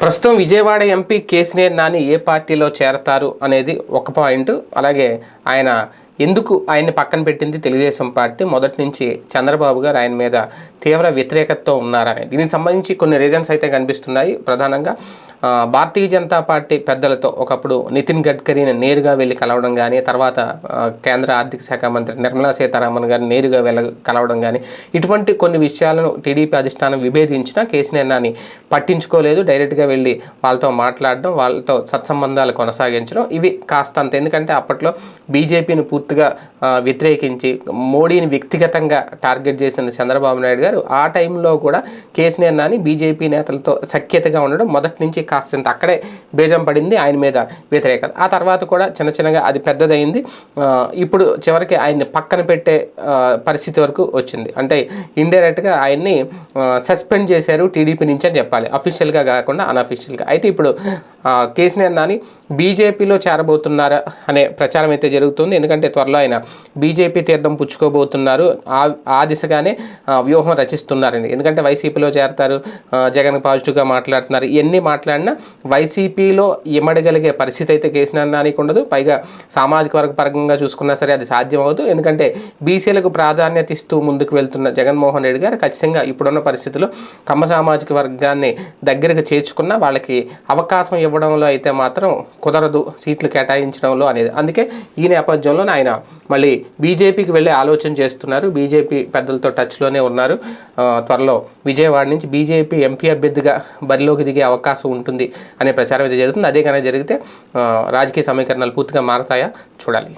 ప్రస్తుతం విజయవాడ ఎంపీ కేసీఆర్ నాని ఏ పార్టీలో చేరతారు అనేది ఒక పాయింట్. అలాగే ఆయన ఎందుకు ఆయన్ని పక్కన పెట్టింది తెలుగుదేశం పార్టీ? మొదటి నుంచి చంద్రబాబు గారు ఆయన మీద తీవ్ర వ్యతిరేకతతో ఉన్నారని. దీనికి సంబంధించి కొన్ని రీజన్స్ అయితే కనిపిస్తున్నాయి. ప్రధానంగా భారతీయ జనతా పార్టీ పెద్దలతో ఒకప్పుడు నితిన్ గడ్కరీని నేరుగా వెళ్ళి కలవడం కానీ తర్వాత కేంద్ర ఆర్థిక శాఖ మంత్రి నిర్మలా సీతారామన్ గారిని నేరుగా వెళ్ళ కలవడం కానీ ఇటువంటి కొన్ని విషయాలను టీడీపీ అధిష్టానం విభేదించినా కేసీఆర్ నాని పట్టించుకోలేదు. డైరెక్ట్గా వెళ్ళి వాళ్ళతో మాట్లాడడం వాళ్ళతో సత్సంబంధాలు కొనసాగించడం ఇవి కాస్తంత. ఎందుకంటే అప్పట్లో బీజేపీని పూర్తిగా వ్యతిరేకించి మోడీని వ్యక్తిగతంగా టార్గెట్ చేసిన చంద్రబాబు నాయుడు గారు ఆ టైంలో కూడా కేసీఆర్ నాని బీజేపీ నేతలతో సఖ్యతగా ఉండడం మొదటి నుంచి కాస్తంత అక్కడే బేజం పడింది ఆయన మీద వ్యతిరేకత. ఆ తర్వాత కూడా చిన్న చిన్నగా అది పెద్దదైంది ఇప్పుడు చివరికి ఆయన్ని పక్కన పెట్టే పరిస్థితి వరకు వచ్చింది. అంటే ఇండైరెక్ట్గా ఆయన్ని సస్పెండ్ చేశారు టీడీపీ నుంచి అని చెప్పాలి. అఫీషియల్గా కాకుండా అన్అఫీషియల్గా అయితే ఇప్పుడు కేసీఆర్ నాని బీజేపీలో చేరబోతున్నారా అనే ప్రచారం అయితే జరుగుతుంది. ఎందుకంటే త్వరలో ఆయన బీజేపీ తీర్థం పుచ్చుకోబోతున్నారు. ఆ ఆ దిశగానే వ్యూహం రచిస్తున్నారండి. ఎందుకంటే వైసీపీలో చేరతారు జగన్ పాజిటివ్గా మాట్లాడుతున్నారు. ఇవన్నీ మాట్లాడినా వైసీపీలో ఇమడగలిగే పరిస్థితి అయితే కేసీఆర్ ఉండదు. పైగా సామాజిక వర్గ పరంగా చూసుకున్నా సరే అది సాధ్యం అవ్వదు ఎందుకంటే బీసీలకు ప్రాధాన్యత ఇస్తూ ముందుకు వెళ్తున్న జగన్మోహన్ రెడ్డి గారు ఖచ్చితంగా ఇప్పుడున్న పరిస్థితుల్లో కమ్మ సామాజిక వర్గాన్ని దగ్గరకు చేర్చుకున్న వాళ్ళకి అవకాశం ఇవ్వడంలో అయితే మాత్రం కుదరదు సీట్లు కేటాయించడంలో అనేది. అందుకే ఈ నేపథ్యంలో ఆయన మళ్ళీ బీజేపీకి వెళ్ళే ఆలోచన చేస్తున్నారు. బీజేపీ పెద్దలతో టచ్లోనే ఉన్నారు. త్వరలో విజయవాడ నుంచి బీజేపీ ఎంపీ అభ్యర్థిగా బరిలోకి దిగే అవకాశం ఉంటుంది అనే ప్రచారం అయితే జరుగుతుంది. అదే కానీ జరిగితే రాజకీయ సమీకరణాలు పూర్తిగా మారతాయా? చూడాలి.